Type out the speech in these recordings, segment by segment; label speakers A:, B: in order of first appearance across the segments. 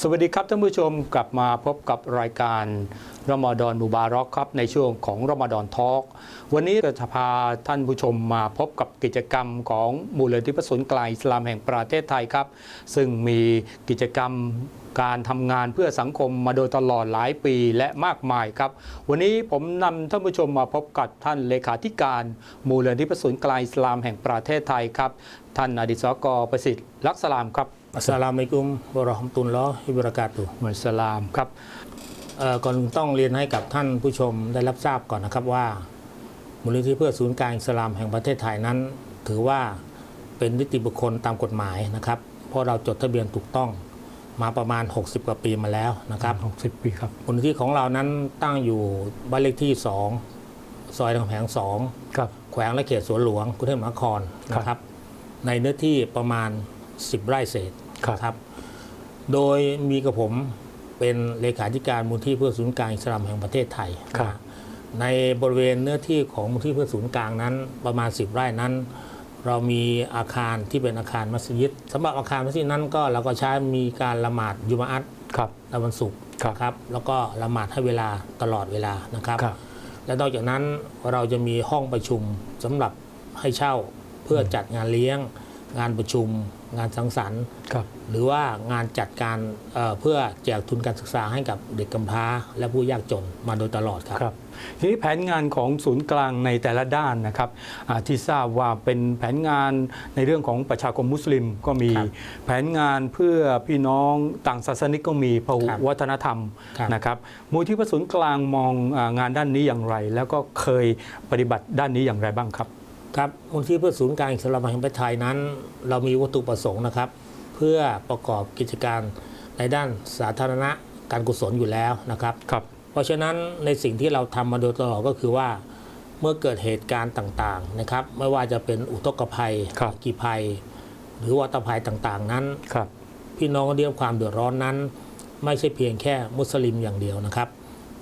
A: สวัสดีครับท่านผู้ชมกลับมาพบกับรายการรอมฎอนมุบารอกครับในช่วงของรอมฎอนทอล์กวันนี้จะพาท่านผู้ชมมาพบกับกิจกรรมของมูลนิธิประสนกลางอิสลามแห่งประเทศไทยครับ ซึ่งมีกิจกรรมการทำงานเพื่อสังคมมาโดยตลอดหลายปีและมากมายครับ วันนี้ผมนำท่านผู้ชมมาพบกับท่านเลขาธิการ มูลนิธิประสนกลางอิสลามแห่งประเทศไทยครับ ท่านอดิศกรประสิทธิ์ลักษลามครับ
B: อัสสลามุอะลัยกุมวะเราะห์มะตุลลอฮิวะบะเราะกาตุฮ์
A: มุสลามครับ
B: เอ่อก่อนอื่นต้องเรียนให้กับท่านผู้ชมได้รับทราบก่อนนะครับว่ามูลนิธิเพื่อศูนย์กลางอิสลามแห่งประเทศไทยนั้น ถือว่าเป็นนิติบุคคลตามกฎหมายนะครับเพราะเราจดทะเบียนถูกต้องมาประมาณ 60 กว่าปีมาแล้วนะครับ
A: 60 ปีครับ
B: มูลนิธิของเรานั้นตั้งอยู่บ้านเลขที่ 2 ซอยรามคำแหง2
A: ครับ
B: แขวงและเขตสวนหลวงกรุงเทพมหานครนะครับ ในเนื้อที่ประมาณ 10 ไร่เศษ
A: ครับ
B: ครับโดยมีกับผมเป็นเลขาธิการมูลที่เพื่อศูนย์กลางอิสลามแห่งประเทศไทย
A: ครับ
B: นะในบริเวณเนื้อที่ของมูลที่เพื่อศูนย์กลางนั้นประมาณ 10 ไร่นั้น เรามีอาคารที่เป็นอาคารมัสยิดสำหรับอาคารมัสยิดนั้นก็เราก็ใช้มีการละหมาดยุมาอัต
A: ครับ
B: ในวันศุกร์
A: ครับ
B: ครับแล้วก็ละหมาดให้เวลาตลอดเวลานะครับ
A: ครับ
B: และนอกจากนั้นเราจะมีห้องประชุมสำหรับให้เช่าเพื่อจัดงานเลี้ยง งานประชุม งานสังสรรค์
A: ครับ
B: หรือว่างานจัดการเอ่อเพื่อแจกทุนการศึกษาให้กับเด็กกำพร้า และผู้ยากจนมาโดยตลอดครับ
A: ครับทีนี้แผนงานของศูนย์กลางในแต่ละด้านนะครับอ่าที่ทราบว่าเป็นแผนงานในเรื่องของประชาคมมุสลิมก็มี
B: ครับ
A: แผนงานเพื่อพี่น้องต่างศาสนิกก็มีพหุ
B: ครับ
A: วัฒนธรรม
B: ครับ
A: นะครับมูลที่ประสนกลางมองอางานด้านนี้อย่างไร แล้วก็เคยปฏิบัติด้านนี้อย่างไรบ้างครับ
B: ครับมูลที่เพื่อศูนย์กลางอิสลามแห่งประเทศไทยนั้น เรามีวัตถุประสงค์นะครับ เพื่อประกอบกิจการในด้านสาธารณะการกุศลอยู่แล้วนะครับ
A: ครับ
B: เพราะฉะนั้นในสิ่งที่เราทำมาโดยตลอดก็คือว่าเมื่อเกิดเหตุการณ์ต่างๆนะครับ ไม่ว่าจะเป็นอุทกภัย
A: ครับ
B: อัคกีภัย หรือวัตภัยต่างๆ นั้น
A: ครับ
B: พี่น้องที่ได้รับความเดือดร้อนนั้น ไม่ใช่เพียงแค่มุสลิมอย่างเดียวนะครับ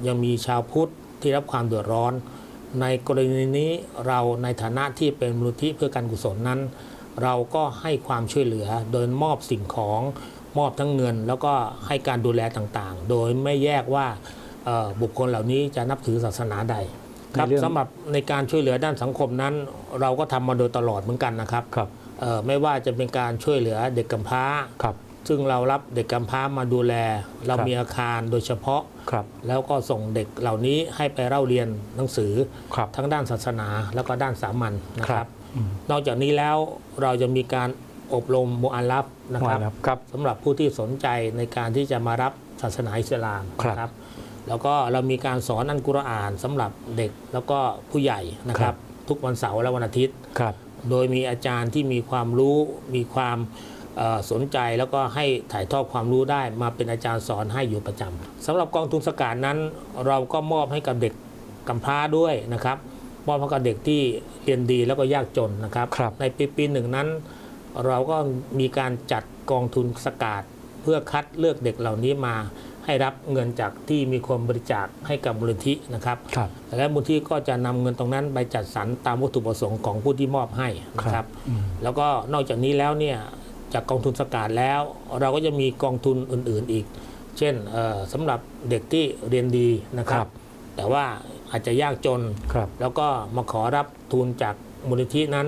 B: ยังมีชาวพุทธที่รับความเดือดร้อน ในกรณีนี้เราในฐานะที่เป็นมูลที่เพื่อการกุศลนั้น เราก็ให้ความช่วยเหลือโดยมอบสิ่งของมอบทั้งเงิน แล้วก็ให้การดูแลต่างๆ โดยไม่แยกว่าเอ่อบุคคลเหล่านี้จะนับถือศาสนาใดครับ
A: ในเรื่อง
B: สำหรับในการช่วยเหลือด้านสังคมนั้น เราก็ทำมาโดยตลอดเหมือนกันนะครับ
A: ครับ
B: เอ่อไม่ว่าจะเป็นการช่วยเหลือเด็กกำพร้า
A: ครับ
B: ซึ่งเรารับเด็กกำพร้ามาดูแล เรา
A: ครับ
B: มีอาคารโดยเฉพาะ
A: ครับ
B: แล้วก็ส่งเด็กเหล่านี้ให้ไปเล่าเรียนหนังสือ
A: ครับ
B: ทั้งด้านศาสนาแล้วก็ด้านสามัญนะค
A: ครั
B: รับ
A: บ อืม
B: นอกจากนี้แล้วเราจะมีการอบรมมุอัลลัฟนะครับ
A: ว่าแล้วครับ
B: สำหรับผู้ที่สนใจในการที่จะมารับศาสนาอิสลาม
A: ครับ
B: นะครับแล้วก็เรามีการสอนอันกุรอานสำหรับเด็กแล้วก็ผู้ใหญ่นะครับ ทุกวันเสาร์และวันอาทิตย์
A: ครับ
B: โดยมีอาจารย์ที่มีความรู้มีความเอ่อ สนใจแล้วก็ให้ถ่ายทอดความรู้ได้มาเป็นอาจารย์สอนให้อยู่ประจำสำหรับกองทุนสกาดนั้น เราก็มอบให้กับเด็กกำพร้าด้วยนะครับมอบให้กับเด็กที่เรียนดีแล้วก็ยากจนนะครับ
A: ครับ
B: ในปีปีหนึ่งนั้น เราก็มีการจัดกองทุนสกาดเพื่อคัดเลือกเด็กเหล่านี้มาให้รับเงินจากที่มีคนบริจาคให้กับมูลนิธินะครับ
A: ครับ
B: และมูลที่ก็จะนำเงินตรงนั้นไปจัดสรรตามวัตถุประสงค์ของผู้ที่มอบให้นะค
A: ครั
B: รับ
A: บอืม
B: แล้วก็นอกจากนี้แล้วเนี่ย จากกองทุนสกาดแล้ว เราก็จะมีกองทุนอื่นๆอีก เช่นเอ่อสำหรับเด็กที่เรียนดีนะครั
A: ครับบ
B: แต่ว่าอาจจะยากจน
A: ครับ
B: แล้วก็มาขอรับทุนจากมูลนิธินั้น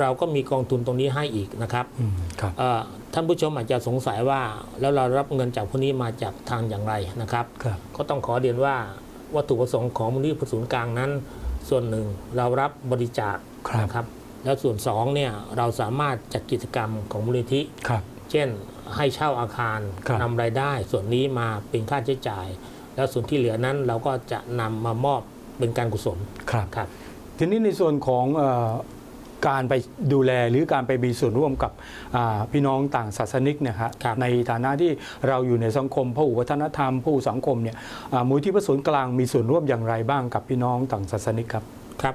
B: เราก็มีกองทุนตรงนี้ให้อีกนะครับ
A: อืมครับ
B: เอ่อท่านผู้ชมอาจจะสงสัยว่าแล้วเรารับเงินจากพวกนี้มาจากทางอย่างไรนะครับ
A: ครับ
B: ก็ต้องขอเรียนว่าวัตถุประสงค์ของมูลนิธิศูนย์กลางนั้น ส่วนหนึ่งเรารับบริจาค
A: ครับ
B: นะครับ แล้วส่วนสองเนี่ยเราสามารถจัดกิจกรรมของมูลนิธิ
A: ครับ
B: เช่นให้เช่าอาคาร
A: ครับ
B: นำรายได้ ส่วนนี้มาเป็นค่าใช้จ่าย แล้วส่วนที่เหลือนั้นเราก็จะนำมามอบเป็นการกุศล
A: ครับ
B: ครับ
A: ทีนี้ในส่วนของเออการไปดูแลหรือการไปมีส่วนร่วมกับอ่าพี่น้องต่างศาสนิกเนี่ยฮะ
B: ครับ
A: ในฐานะที่เราอยู่ในสังคมพหุวัฒนธรรมพหุสังคมเนี่ยอ่ามูลที่ประสนกลางมีส่วนร่วมอย่างไรบ้างกับพี่น้องต่างศาสนิกครับ
B: ครับ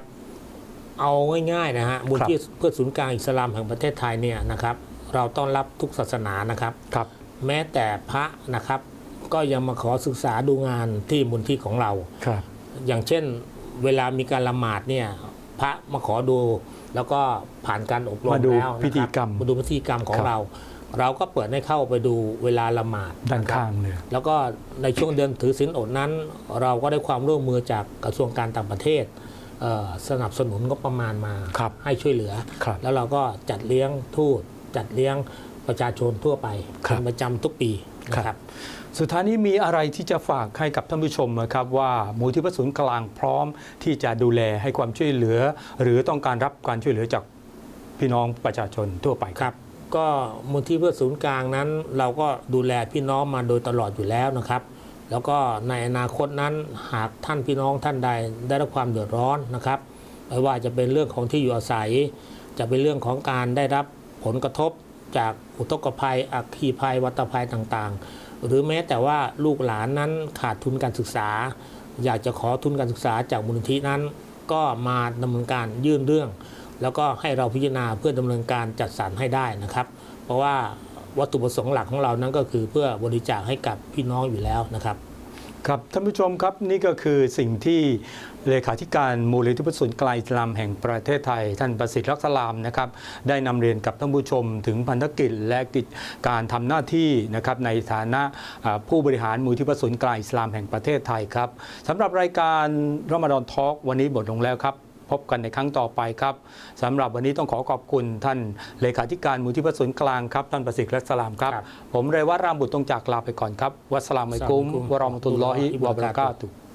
B: เอาง่ายๆนะฮะมูล
A: ครับ
B: ที่เพื่อศูนย์กลางอิสลามแห่งประเทศไทยเนี่ยนะครับ เราต้อนรับทุกศาสนานะครับ
A: ครับ
B: แม้แต่พระนะครับ ก็ยังมาขอศึกษาดูงานที่มูลที่ของเรา
A: ครับ
B: อย่างเช่นเวลามีการละหมาดเนี่ยพระมาขอดู แล้วก็ผ่านการอบรม
A: มาดู
B: แล้วนะครับ
A: พิธีกรรม
B: มาดูพิธีกรรมของ
A: ครับ
B: เรา เราก็เปิดให้เข้าไปดูเวลาละหมาด
A: ด้าน
B: นะครับ
A: ข้างเลย
B: แล้วก็ในช่วงเดือนถือศีลอดนั้น เราก็ได้ความร่วมมือจากกระทรวงการต่างประเทศเอ่อ สนับสนุนก็ประมาณมา
A: ครับ
B: ให้ช่วยเหลือ
A: ครับ
B: แล้วเราก็จัดเลี้ยงทูตจัดเลี้ยงประชาชนทั่วไป
A: ครับ
B: เป็นประจำทุกปีนะครับ
A: สุดท้ายนี้มีอะไรที่จะฝากให้กับท่านผู้ชมนะครับว่ามูลที่พระศูนย์กลางพร้อมที่จะดูแลให้ความช่วยเหลือ หรือต้องการรับการช่วยเหลือจากพี่น้องประชาชนทั่วไป
B: ครับ ก็มูลที่เพื่อศูนย์กลางนั้น เราก็ดูแลพี่น้องมาโดยตลอดอยู่แล้วนะครับ แล้วก็ในอนาคตนั้นหากท่านพี่น้องท่านใดได้รับความเดือดร้อนนะครับไม่ว่าจะเป็นเรื่องของที่อยู่อาศัย จะเป็นเรื่องของการได้รับผลกระทบจากอุทกภัยอัคคีภัย วัตภัยต่างๆ หรือแม้แต่ว่าลูกหลานนั้นขาดทุนการศึกษา อยากจะขอทุนการศึกษาจากมูลนิธินั้น ก็มาดำเนินการยื่นเรื่อง แล้วก็ให้เราพิจารณาเพื่อดำเนินการจัดสรรให้ได้นะครับ เพราะว่า วัตถุประสงค์หลักของเรานั้นก็คือเพื่อบริจาคให้กับพี่น้องอยู่แล้วนะครับ
A: ครับท่านผู้ชมครับนี่ก็คือสิ่งที่เลขาธิการมูลนิธิพระศูนย์กลางอิสลามแห่งประเทศไทย ท่านประสิทธิ์รักษลามนะครับได้นำเรียนกับท่านผู้ชมถึงพันธกิจและกิจการทำหน้าที่นะครับในฐานะผู้บริหารมูลนิธิพระศูนย์กลางอิสลามแห่งประเทศไทยครับสำหรับรายการรอมฎอนทอล์กวันนี้หมดลงแล้วครับ พบกันในครั้งต่อไปครับสำหรับวันนี้ต้องขอขอบคุณท่านเลขาธิการมูลที่พระศูนย์กลางครับท่านประสิทธิ์รักษลามครับ
B: ครับ
A: ผมเรวัตรามบุตรต้องจากลาไปก่อนครับ วัสสลามอะลัยกุมวะเราะมะตุลลอฮิวะบะเราะกาตุฮ์